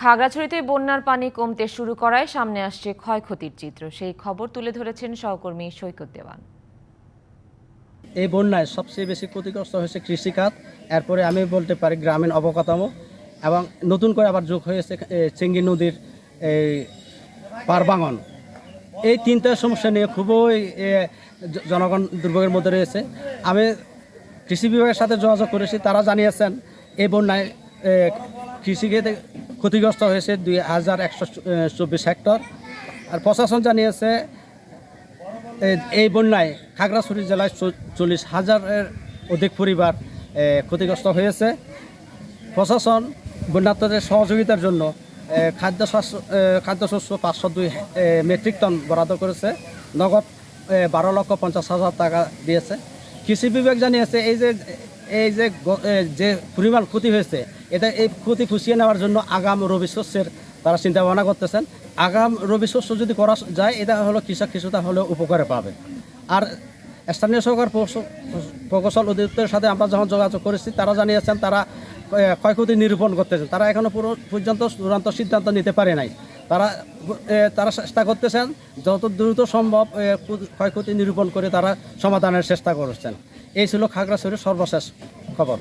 খাগড়াছড়িতে বন্যার পানি কমতে শুরু করায় সামনে আসছে ক্ষয়ক্ষতির চিত্র। সেই খবর তুলে ধরেছেন সহকর্মী সৈকত দেওয়ান। এই বন্যায় সবচেয়ে বেশি ক্ষতিগ্রস্ত হয়েছে কৃষিখাত, এরপরে আমি বলতে পারি গ্রামীণ অবকাঠামো এবং নতুন করে আবার যোগ হয়েছে চেঙ্গি নদীর এই পারবাঙন এই তিনটা সমস্যা নিয়ে খুবই জনগণ দুর্ভোগের মধ্যে রয়েছে। আমি কৃষি বিভাগের সাথে যোগাযোগ করেছি, তারা জানিয়েছেন, এই বন্যায় কৃষিক্ষেত্রে ক্ষতিগ্রস্ত হয়েছে দুই হাজার একশো চব্বিশ হেক্টর। আর প্রশাসন জানিয়েছে এই বন্যায় খাগড়াছড়ি জেলায় চল্লিশ হাজারের অধিক পরিবার ক্ষতিগ্রস্ত হয়েছে। প্রশাসন বন্যার্থদের সহযোগিতার জন্য খাদ্য খাদ্যশস্য পাঁচশো দুই মেট্রিক টন বরাদ্দ করেছে। নগদ বারো লক্ষ পঞ্চাশ হাজার টাকা দিয়েছে। কৃষি বিভাগ জানিয়েছে, এই যে এই যে যে পরিমাণ ক্ষতি হয়েছে, এটা এই ক্ষতি পুষিয়ে নেওয়ার জন্য আগাম রবি শস্যের তারা চিন্তা ভাবনা করতেছেন। আগাম রবি শস্য যদি করা যায়, এটা হলো কৃষক কিছুটা হলেও উপকারে পাবে। আর স্থানীয় সরকার প্রকৌশল- অধিদপ্তরের সাথে আমরা যখন যোগাযোগ করেছি, তারা জানিয়েছেন তারা ক্ষয়ক্ষতি নিরূপণ করতেছেন। তারা এখনও পুরো পর্যন্ত চূড়ান্ত সিদ্ধান্ত নিতে পারে নাই। তারা তারা চেষ্টা করতেছেন, যত দ্রুত সম্ভব ক্ষয়ক্ষতি নিরূপণ করে তারা সমাধানের চেষ্টা করছেন। এই ছিল খাগড়াছড়ির সর্বশেষ খবর।